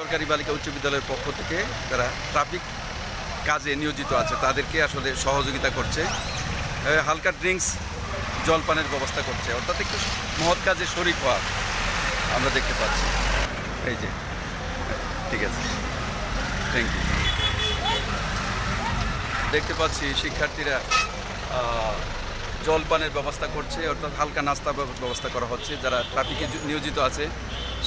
সরকারি বালিকা উচ্চ বিদ্যালয়ের পক্ষ থেকে তারা ট্রাফিক কাজে নিয়োজিত আছে, তাদেরকে আসলে সহযোগিতা করছে। হালকা ড্রিঙ্কস, জলপানের ব্যবস্থা করছে। অর্থাৎ একটু মহৎ কাজে শরিক হওয়া আমরা দেখতে পাচ্ছি। এই যে, ঠিক আছে। থ্যাংক ইউ দেখতে পাচ্ছি শিক্ষার্থীরা জলপানের ব্যবস্থা করছে, অর্থাৎ হালকা নাস্তা ব্যবস্থা করা হচ্ছে। যারা ট্রাফিকে নিয়োজিত আছে,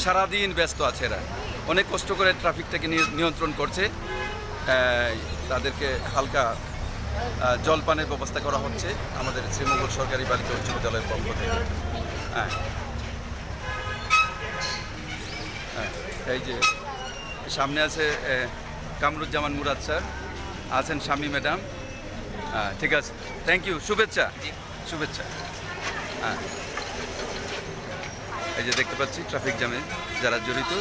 সারাদিন ব্যস্ত আছে এরা। অনেক কষ্ট করে ট্রাফিকটাকে নিয়- নিয়ন্ত্রণ করছে। তাদেরকে হালকা জলপানের ব্যবস্থা করা হচ্ছে আমাদের শ্রীমঙ্গল সরকারি বালিকা উচ্চ বিদ্যালয়ের পক্ষ থেকে। হ্যাঁ। হ্যাঁ এই যে সামনে আছে কামরুজ্জামান মুরাদ স্যার আছেন স্বামী ম্যাডাম। হ্যাঁ ঠিক আছে। থ্যাংক ইউ শুভেচ্ছা। শুভেচ্ছা। হ্যাঁ। এই যে দেখতে পাচ্ছি ট্রাফিক জ্যামে যারা জড়িত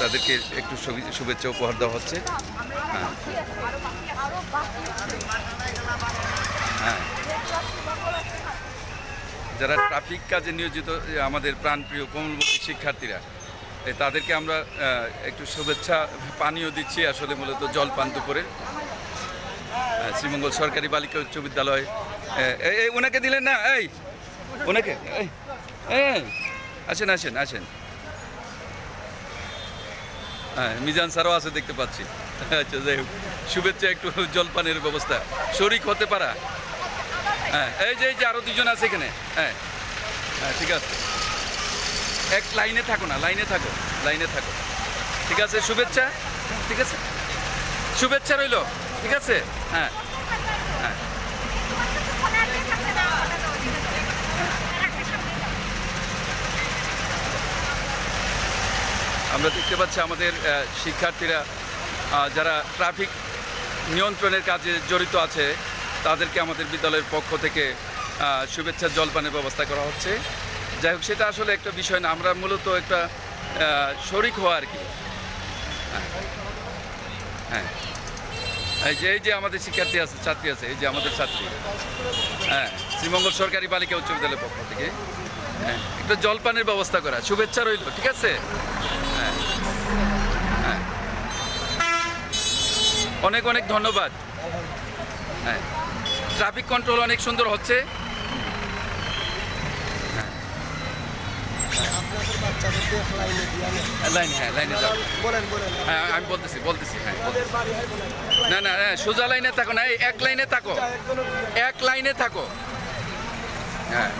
তাদেরকে একটু শুভেচ্ছা উপহার দেওয়া হচ্ছে। হ্যাঁ। হ্যাঁ। যারা ট্রাফিক কাজে নিয়োজিত আমাদের প্রাণপ্রিয় কোমলমুখী শিক্ষার্থীরা তাদেরকে আমরা একটু শুভেচ্ছা পানীয় দিচ্ছি আসলে মূলত জল পান দুপুরে। আহ, শ্রীমঙ্গল সরকারি বালিকা উচ্চ বিদ্যালয় এই ওনাকে দিলেন না এই ওনাকে এই আসেন আসেন আসেন। হ্যাঁ মিজান স্যারও আছে, দেখতে পাচ্ছি। আচ্ছা যাই হোক। শুভেচ্ছা, একটু জলপানের ব্যবস্থা। শরিক হতে পারা? হ্যাঁ এই যে এই যে, আরও দুজন আছে এখানে। হ্যাঁ। হ্যাঁ ঠিক আছে। এক লাইনে থাকো না, লাইনে থাকো লাইনে থাকো। ঠিক আছে, শুভেচ্ছা। ঠিক আছে। শুভেচ্ছা রইল। ঠিক আছে? হ্যাঁ। আমরা দেখতে পাচ্ছি আমাদের শিক্ষার্থীরা যারা ট্রাফিক নিয়ন্ত্রণের কাজে জড়িত আছে, তাদেরকে আমাদের বিদ্যালয়ের পক্ষ থেকে শুভেচ্ছা, জলপানের ব্যবস্থা করা হচ্ছে। যাই হোক, সেটা আসলে একটা বিষয় না, আমরা মূলত একটা শরিক হওয়া আর কি। হ্যাঁ। হ্যাঁ। যে, এই যে আমাদের শিক্ষার্থী আছে, ছাত্রী আছে, এই যে আমাদের ছাত্রী। হ্যাঁ শ্রীমঙ্গল সরকারি বালিকা উচ্চ বিদ্যালয়ের পক্ষ থেকে। হ্যাঁ একটা জলপানের ব্যবস্থা করা, শুভেচ্ছা রইল, ঠিক আছে হ্যাঁ হ্যাঁ অনেক অনেক ধন্যবাদ। হ্যাঁ। ট্রাফিক কন্ট্রোল অনেক সুন্দর হচ্ছে। হ্যাঁ। বলেন হ্যাঁ আমি বলতেছি বলতেছি হ্যাঁ হয় না না হ্যাঁ সোজা লাইনে থাকো না এক লাইনে থাকো। এক লাইনে থাকো। হ্যাঁ।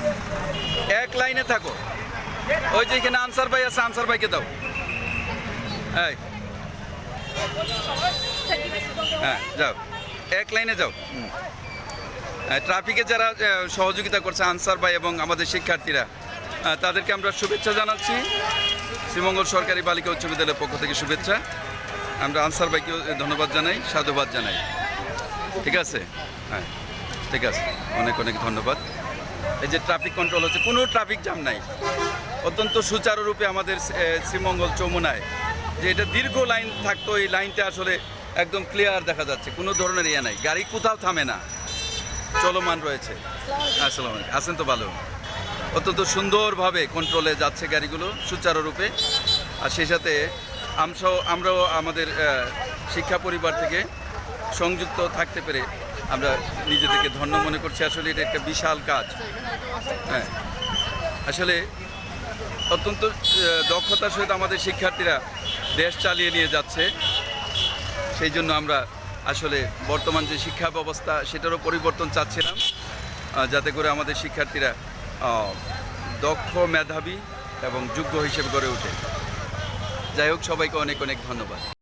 এক লাইনে থাকো। ওই যে আনসার ভাই আছে, আনসার ভাইকে দাও। এই। হ্যাঁ যাও। এক লাইনে যাও। ট্রাফিকে যারা সহযোগিতা করছে আনসার ভাই এবং আমাদের শিক্ষার্থীরা তাদেরকে আমরা শুভেচ্ছা জানাচ্ছি। শ্রীমঙ্গল সরকারি বালিকা উচ্চ বিদ্যালয়ের পক্ষ থেকে শুভেচ্ছা। আমরা আনসার ভাইকেও ধন্যবাদ জানাই, সাধুবাদ জানাই। ঠিক আছে? হ্যাঁ ঠিক আছে। অনেক অনেক ধন্যবাদ। এই যে ট্রাফিক কন্ট্রোল হচ্ছে, কোনো ট্রাফিক জ্যাম নাই। অত্যন্ত সুচারুরূপে আমাদের শ্রীমঙ্গল চৌমুনায়। যে এটা দীর্ঘ লাইন থাকতো, এই লাইনটা আসলে একদম ক্লিয়ার দেখা যাচ্ছে। কোনো ধরনের ইয়ে নাই। গাড়ি কোথাও থামে না। চলমান রয়েছে। আসসালাম আছেন তো ভালো? অত্যন্ত সুন্দরভাবে কন্ট্রোলে যাচ্ছে গাড়িগুলো সুচারুরূপে আর সেই সাথে আমরাও আমরাও আমাদের শিক্ষা পরিবার থেকে সংযুক্ত থাকতে পেরে আমরা নিজেদেরকে ধন্য মনে করছি। আসলে এটা একটা বিশাল কাজ। হ্যাঁ। আসলে অত্যন্ত দক্ষতার সহিত আমাদের শিক্ষার্থীরা দেশ চালিয়ে নিয়ে যাচ্ছে। সেই জন্য আমরা আসলে বর্তমান যে শিক্ষা ব্যবস্থা, সেটারও পরিবর্তন চাচ্ছিলাম যাতে করে আমাদের শিক্ষার্থীরা দক্ষ, মেধাবী এবং যোগ্য হিসেবে গড়ে ওঠে। যাই হোক, সবাইকে অনেক অনেক ধন্যবাদ।